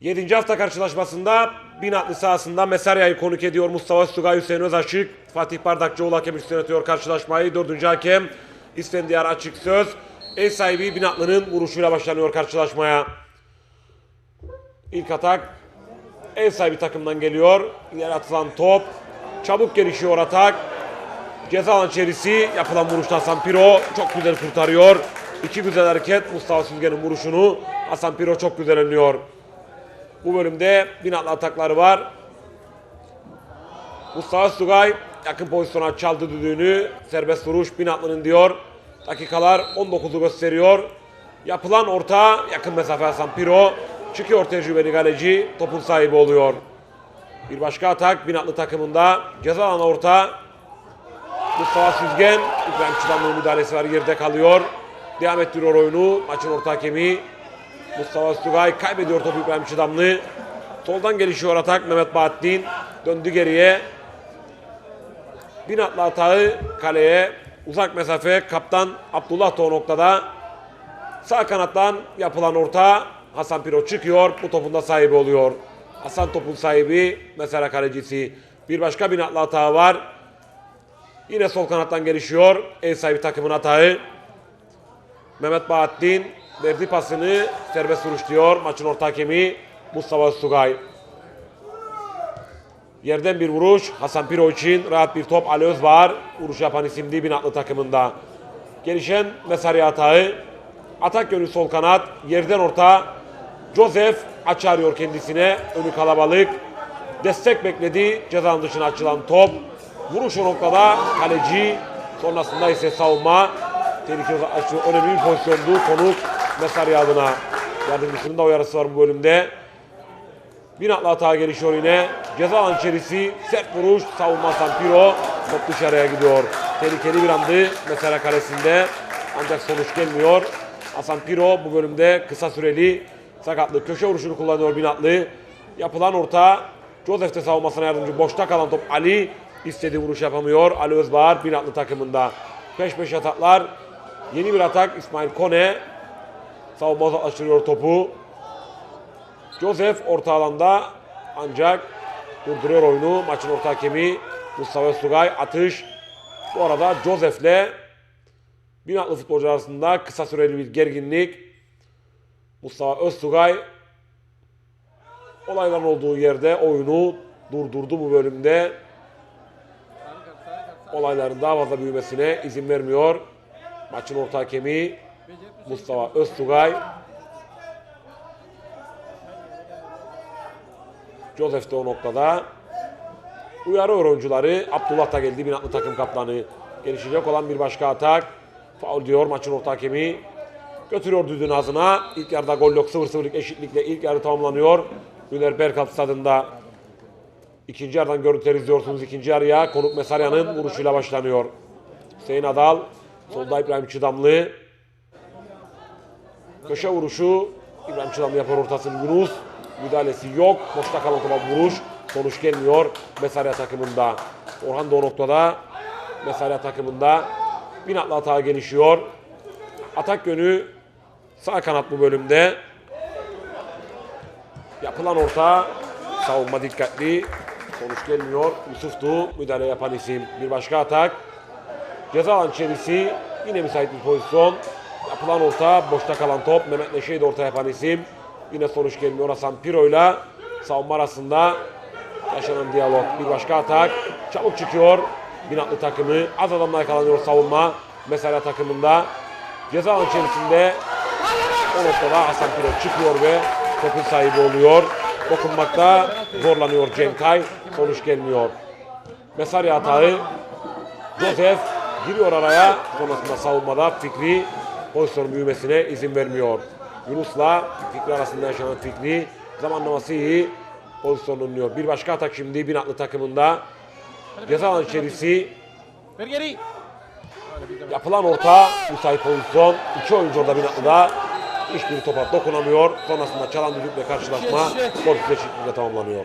7. hafta karşılaşmasında Binatlı sahasında Mesarya'yı konuk ediyor Mustafa Sugay Hüseyin Özaşık. Fatih Bardakçıoğlu hakem üstü yönetiyor karşılaşmayı. 4. hakem İskendiyar Açık Söz. Ev sahibi Binatlı'nın vuruşuyla başlanıyor karşılaşmaya. İlk atak ev sahibi takımdan geliyor. İleri atılan top. Çabuk gelişiyor atak. Ceza alan içerisi yapılan vuruşta Hasan Piro çok güzel kurtarıyor. İki güzel hareket Mustafa Süzgen'in vuruşunu Hasan Piro çok güzel önlüyor. Bu bölümde binatlı atakları var. Mustafa Sugay yakın pozisyona çaldı düdüğünü. Serbest vuruş binatlı'nın diyor. Dakikalar 19'u gösteriyor. Yapılan orta yakın mesafe Hasan Piro. Çıkıyor tecrübeli kaleci. Topun sahibi oluyor. Bir başka atak binatlı takımında. Ceza alan orta. Mustafa Süzgen. İbrahim Çılanlı'nın müdahalesi var. Yerde kalıyor. Devam ettiriyor oyunu. Maçın orta hakemi Mustafa Sugay kaybediyor topu İbrahim Çıdamlı. Soldan gelişiyor atak Mehmet Bahattin. Döndü geriye. Bin atlı atağı kaleye. Uzak mesafe kaptan Abdullah da noktada. Sağ kanattan yapılan orta Hasan Piro çıkıyor. Bu topun da sahibi oluyor. Hasan topun sahibi mesela kalecisi. Bir başka bin atlı hata var. Yine sol kanattan gelişiyor. Ev sahibi takımın hatağı. Mehmet Bahattin verdi pasını serbest vuruş diyor maçın orta hakemi Mustafa Sugay. Yerden bir vuruş Hasan Piro için rahat bir top Ali Özbağar vuruş yapan isim değil binatlı takımında. Gelişen Mesari hatağı. Atak yönü sol kanat. Yerden orta. Joseph açarıyor kendisine. Önü kalabalık. Destek bekledi. Cezanın dışına açılan top. Vuruş o noktada kaleci. Sonrasında ise savunma. Tehlike açıyor. Önemli bir pozisyondu. Konuk Mesari adına. Yardımcısının da uyarısı var bu bölümde. Binatlı hata gelişiyor yine. Ceza alan içerisi sert vuruş. Savunma Sampiro. Top dışarıya gidiyor. Tehlikeli bir andı Mesela kalesinde. Ancak sonuç gelmiyor. Hasan Piro bu bölümde kısa süreli sakatlık köşe vuruşunu kullanıyor Binatlı. Yapılan orta. Joseph de savunmasına yardımcı. Boşta kalan top Ali. istediği vuruş yapamıyor. Ali Özbağar Binatlı takımında. Peş peşe ataklar. Yeni bir atak İsmail Kone. Savunma uzaklaştırıyor topu. Joseph orta alanda ancak durduruyor oyunu. Maçın orta hakemi Mustafa Sugay atış. Bu arada Joseph'le Binatlı futbolcu arasında kısa süreli bir gerginlik. Mustafa Öztugay olayların olduğu yerde oyunu durdurdu bu bölümde. Olayların daha fazla büyümesine izin vermiyor. Maçın orta hakemi Mustafa Öztugay. Joseph de o noktada. Uyarıyor oyuncuları. Abdullah da geldi. Binatlı takım kaptanı. Gelişecek olan bir başka atak. Faul diyor maçın orta hakemi. Götürüyor düdüğün ağzına. İlk yarıda gol yok. 0-0'lık eşitlikle ilk yarı tamamlanıyor. Güner Berkant stadında. İkinci yarıdan görüntüler izliyorsunuz. İkinci yarıya konuk Mesarya'nın vuruşuyla başlanıyor. Hüseyin Adal. Solda İbrahim Çıdamlı. Köşe vuruşu. İbrahim Çıdamlı yapar ortasını Yunus. Müdahalesi yok. Boşta kalan topa vuruş. Sonuç gelmiyor. Mesarya takımında. Orhan da o noktada. Mesarya takımında. Binatlı hata gelişiyor. Atak yönü sağ kanat bu bölümde. Yapılan orta. Savunma dikkatli. Sonuç gelmiyor. Yusuf'tu müdahale yapan isim. Bir başka atak. Ceza alan içerisi. Yine müsait bir pozisyon. Yapılan orta. Boşta kalan top. Mehmet Neşe'yi de orta yapan isim. Yine sonuç gelmiyor. Hasan Piro'yla savunma arasında yaşanan diyalog. Bir başka atak. Çabuk çıkıyor. Binatlı takımı. Az adamla yakalanıyor savunma. Mesela takımında. Ceza içerisinde o noktada Hasan Piro çıkıyor ve topun sahibi oluyor. Dokunmakta zorlanıyor Cenkay. Sonuç gelmiyor. Mesarya hatağı. Joseph giriyor araya. Sonrasında savunmada Fikri pozisyonun büyümesine izin vermiyor. Yunus'la Fikri arasında yaşanan Fikri zamanlaması iyi. Pozisyon önlüyor. Bir başka atak şimdi Binatlı takımında. Ceza alan içerisi yapılan orta müsait pozisyon. İki oyuncu orada Binatlı'da. Hiçbir topa dokunamıyor. Sonrasında çalan düdükle karşılaşma. Gol şekilde tamamlanıyor.